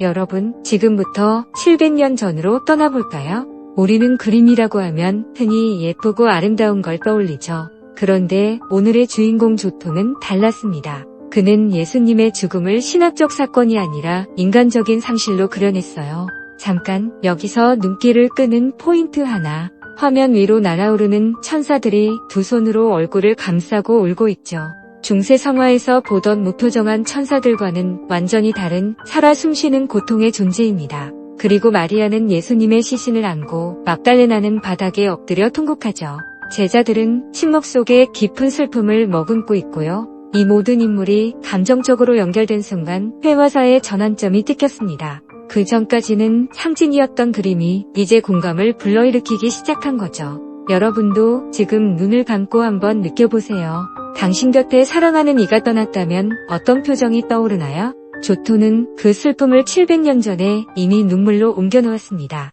여러분, 지금부터 700년 전으로 떠나볼까요? 우리는 그림이라고 하면 흔히 예쁘고 아름다운 걸 떠올리죠. 그런데 오늘의 주인공 조토는 달랐습니다. 그는 예수님의 죽음을 신학적 사건이 아니라 인간적인 상실로 그려냈어요. 잠깐 여기서 눈길을 끄는 포인트 하나. 화면 위로 날아오르는 천사들이 두 손으로 얼굴을 감싸고 울고 있죠. 중세 성화에서 보던 무표정한 천사들과는 완전히 다른 살아 숨쉬는 고통의 존재입니다. 그리고 마리아는 예수님의 시신을 안고 막달레나는 바닥에 엎드려 통곡하죠. 제자들은 침묵 속에 깊은 슬픔을 머금고 있고요. 이 모든 인물이 감정적으로 연결된 순간 회화사의 전환점이 찍혔습니다. 그 전까지는 상징이었던 그림이 이제 공감을 불러일으키기 시작한 거죠. 여러분도 지금 눈을 감고 한번 느껴보세요. 당신 곁에 사랑하는 이가 떠났다면 어떤 표정이 떠오르나요? 조토는 그 슬픔을 700년 전에 이미 눈물로 옮겨놓았습니다.